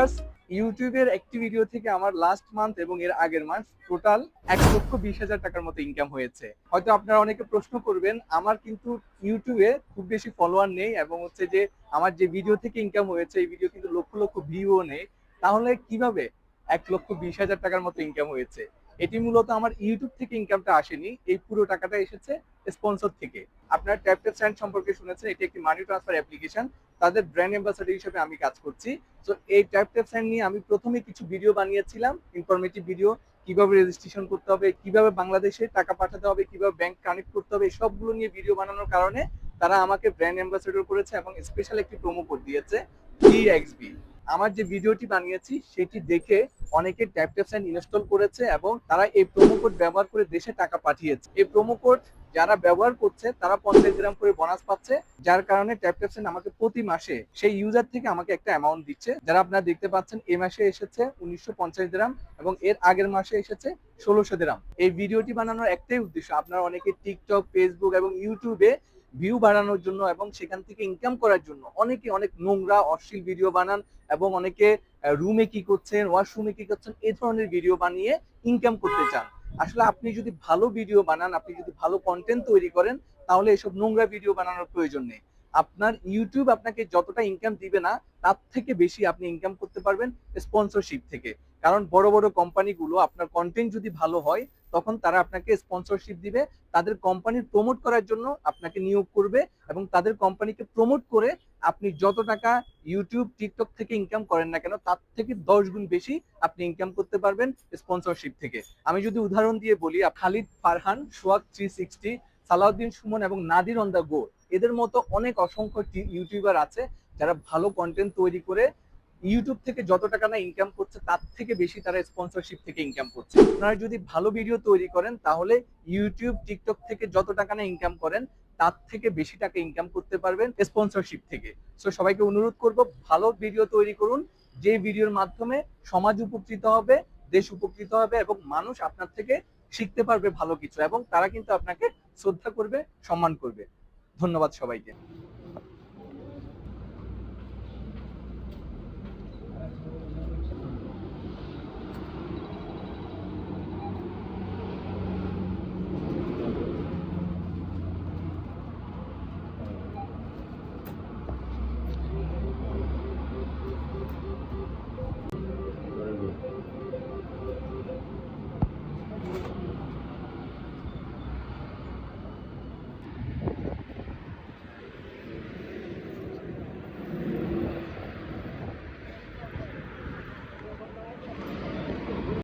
Viewers ইউটিউবের একটি video থেকে আমার লাস্ট মান্থ এবং এর আগের মান্থ টোটাল এক লক্ষ বিশ হাজার টাকার মতো ইনকাম হয়েছে। হয়তো আপনারা অনেকে প্রশ্ন করবেন, আমার কিন্তু ইউটিউবে খুব বেশি ফলোয়ার নেই এবং হচ্ছে যে আমার যে ভিডিও থেকে ইনকাম হয়েছে, এই ভিডিও কিন্তু লক্ষ লক্ষ ভিউও নেই। তাহলে কীভাবে এক লক্ষ বিশ হাজার টাকার মতো ইনকাম হয়েছে? এটি মূলত আমার ইউটিউব থেকে ইনকামটা আসেনি, এই পুরো টাকাটা এসেছে স্পন্সর থেকে। আপনারা ট্যাপ স্যান্ড সম্পর্কে শুনেছেন, এটি একটি মানি ট্রান্সফার অ্যাপ্লিকেশন তাদের ব্র্যান্ড অ্যাম্বাসাডার হিসেবে আমি কাজ করছি। তো এই ট্যাপ ট্যাপ স্যান্ড নিয়ে আমি প্রথমে কিছু ভিডিও বানিয়েছিলাম ইনফরমেটিভ ভিডিও কীভাবে রেজিস্ট্রেশন করতে হবে, কীভাবে বাংলাদেশে টাকা পাঠাতে হবে, কীভাবে ব্যাংক কানেক্ট করতে হবে সবগুলো নিয়ে ভিডিও বানানোর কারণে তারা আমাকে ব্র্যান্ড অ্যাম্বাসেডর করেছে এবং স্পেশাল একটি প্রোমো কোড দিয়েছে ডিএক্সবি আমার যে ভিডিওটি বানিয়েছি, সেটি দেখে অনেকে ট্যাপ ট্যাপ সাইন ইনস্টল করেছে এবং তারা এই প্রোমো কোড ব্যবহার করে দেশে টাকা পাঠিয়েছে। এই প্রোমো কোড যারা ব্যবহার করছে, তারা পঞ্চাশ গ্রাম করে বোনাস পাচ্ছে, যার কারণে ট্যাপ ট্যাপ সাইন আমাকে প্রতি মাসে সেই ইউজার থেকে আমাকে একটা অ্যামাউন্ট দিচ্ছে। যারা আপনারা দেখতে পাচ্ছেন এই মাসে এসেছে উনিশশো পঞ্চাশ গ্রাম এবং এর আগের মাসে এসেছে ষোলোশো গ্রাম। এই ভিডিওটি বানানোর একটাই উদ্দেশ্য, আপনারা অনেকে টিকটক ফেসবুক এবং ইউটিউবে ভিউ বাড়ানোর জন্য এবং সেখান থেকে ইনকাম করার জন্য। অনেকে অনেক নোংরা, অশ্লীল ভিডিও বানান এবং অনেকে রুমে কি করছেন ওয়াশরুমে কি করছেন এই ধরনের ভিডিও বানিয়ে ইনকাম করতে চান। আসলে আপনি যদি ভালো ভিডিও বানান, আপনি যদি ভালো কন্টেন্ট তৈরি করেন, তাহলে এসব নোংরা ভিডিও বানানোর প্রয়োজন নেই। আপনার ইউটিউব আপনাকে যতটা ইনকাম দিবে না, তার থেকে বেশি আপনি ইনকাম করতে পারবেন স্পন্সরশিপ থেকে। কারণ বড় বড় কোম্পানিগুলো আপনার কন্টেন্ট যদি ভালো হয়, তখন তারা আপনাকে স্পন্সরশিপ দিবে, তাদের কোম্পানি প্রমোট করার জন্য আপনাকে নিয়োগ করবে এবং তাদের কোম্পানিকে প্রমোট করে আপনি যত টাকা ইউটিউব টিকটক থেকে ইনকাম করেন না কেন, তার থেকে দশ গুণ বেশি আপনি ইনকাম করতে পারবেন স্পন্সরশিপ থেকে। আমি যদি উদাহরণ দিয়ে বলি খালিদ, ফারহান সোয়াক থ্রি সিক্সটি সালাউদ্দিন সুমন এবং নাদির অন দ্য গো এদের মতো অনেক অসংখ্য ইউটিউবার আছে যারা ভালো কন্টেন্ট তৈরি করে ইউটিউব থেকে যত টাকা না ইনকাম করছে, তার থেকে বেশি তারা স্পন্সরশিপ থেকে ইনকাম করছে। আপনারা যদি ভালো ভিডিও তৈরি করেন, তাহলে ইউটিউব টিকটক থেকে যত টাকা না ইনকাম করেন, তার থেকে বেশি টাকা ইনকাম করতে পারবেন স্পন্সরশিপ থেকে। সো সবাইকে অনুরোধ করব, ভালো ভিডিও তৈরি করুন, যে ভিডিওর মাধ্যমে সমাজ উপকৃত হবে, দেশ উপকৃত হবে এবং মানুষ আপনার থেকে শিখতে পারবে ভালো কিছু এবং তারা কিন্তু আপনাকে শ্রদ্ধা করবে, সম্মান করবে। ধন্যবাদ সবাইকে।